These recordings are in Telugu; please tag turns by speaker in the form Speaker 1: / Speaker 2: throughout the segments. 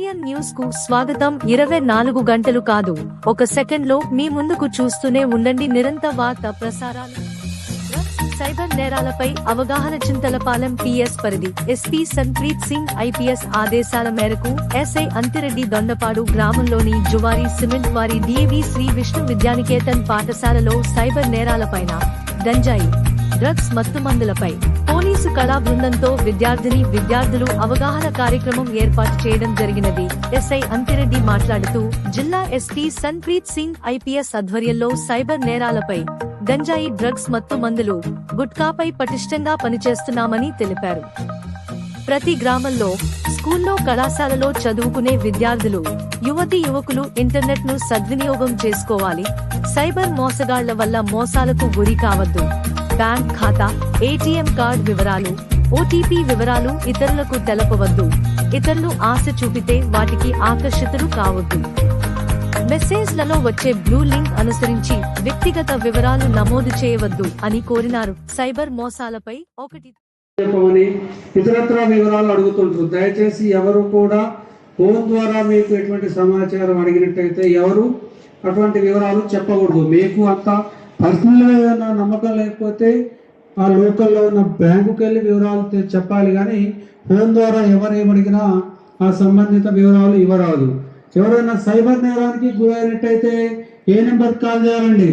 Speaker 1: ఆర్యన్ న్యూస్కు స్వాగతం. ఇరవై నాలుగు గంటలు కాదు. ఒక సెకండ్లో మీ ముందుకు చూస్తూనే ఉండండి. నిరంతర వార్త ప్రసారాలు. సైబర్ నేరాలపై అవగాహన చింతలపాలెం పిఎస్ పరిధి. ఎస్పీ సన్ప్రీత్ సింగ్ ఐపీఎస్ ఆదేశాల మేరకు ఎస్ఐ అంతిరెడ్డి దొండపాడు గ్రామంలోని జువారి సిమెంట్ వారి డిఏవి శ్రీ విష్ణు విద్యానికేతన్ పాఠశాలలో సైబర్ నేరాలపైన గంజాయి డ్రగ్స్ మత్తుమందులపై పోలీసు కళా బృందంతో విద్యార్థిని విద్యార్థులు అవగాహన కార్యక్రమం ఏర్పాటు చేయడం జరిగినది. ఎస్ఐ అంతిరెడ్డి మాట్లాడుతూ జిల్లా ఎస్పీ సన్ప్రీత్ సింగ్ ఐపీఎస్ ఆధ్వర్యంలో సైబర్ నేరాలపై గంజాయి డ్రగ్స్ మత్తు మందులు గుట్కాపై పటిష్టంగా పనిచేస్తున్నామని తెలిపారు. ప్రతి గ్రామంలో స్కూల్లో కళాశాలలో చదువుకునే విద్యార్థులు యువతి యువకులు ఇంటర్నెట్ను సద్వినియోగం చేసుకోవాలి. సైబర్ మోసగాళ్ళ వల్ల మోసాలకు గురి కావద్దు. బ్యాంక్ ఖాతా ఏటీఎం కార్డ్ వివరాలు ఓటీపీ వివరాలు ఇతరులకు తెలపవద్దు. ఇతరులు ఆశ చూపితే వాటికి ఆకర్షితులు కావద్దు. మెసేజ్లలో వచ్చే బ్లూ లింక్ అనుసరించి వ్యక్తిగత వివరాలు నమోదు చేయవద్దు అని కోరినారు సైబర్ మోసాలపై ఒకటి
Speaker 2: చెప్పమని ఇతరత్ర వివరాలు అడుగుతుంటారు దయచేసి ఎవరు కూడా ఫోన్ ద్వారా మీకు ఎటువంటి సమాచారం అడిగినట్టయితే ఎవరు అటువంటి వివరాలు చెప్పకూడదు. మీకు అంత పర్సనల్గా ఏదైనా నమ్మకం లేకపోతే ఆ లోకల్లో ఉన్న బ్యాంకుకి వెళ్ళి వివరాలు చెప్పాలి కానీ ఫోన్ ద్వారా ఎవరేమడిగినా ఆ సంబంధిత వివరాలు ఇవ్వరాదు. ఎవరైనా సైబర్ నేరానికి గురైనట్టయితే ఏ నెంబర్ కాల్ చేయాలండి?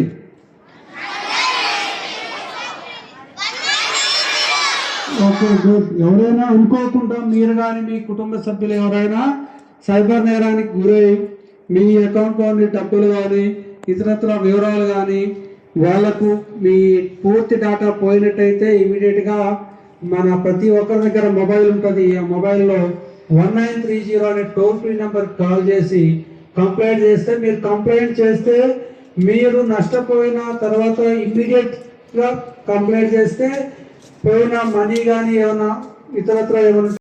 Speaker 2: Okay good. ఎవరైనా అనుకోకుండా మీరు కానీ మీ కుటుంబ సభ్యులు ఎవరైనా సైబర్ నేరానికి గురై మీ అకౌంట్లోని డబ్బులు కానీ ఇతరత్ర వివరాలు కానీ వాళ్ళకు మీ పూర్తి డేటా పోయినట్టయితే ఇమీడియట్గా మన ప్రతి ఒక్కరి దగ్గర మొబైల్ ఉంటుంది. ఆ మొబైల్లో వన్ నైన్ త్రీ జీరో అనే టోల్ ఫ్రీ నెంబర్ కాల్ చేసి కంప్లైంట్ చేస్తే మీరు కంప్లైంట్ చేస్తే మీరు నష్టపోయిన తర్వాత ఇమ్మీడియట్గా కంప్లైంట్ చేస్తే పోయిన మనీ కానీ ఏమైనా ఇతరత్ర ఏమైనా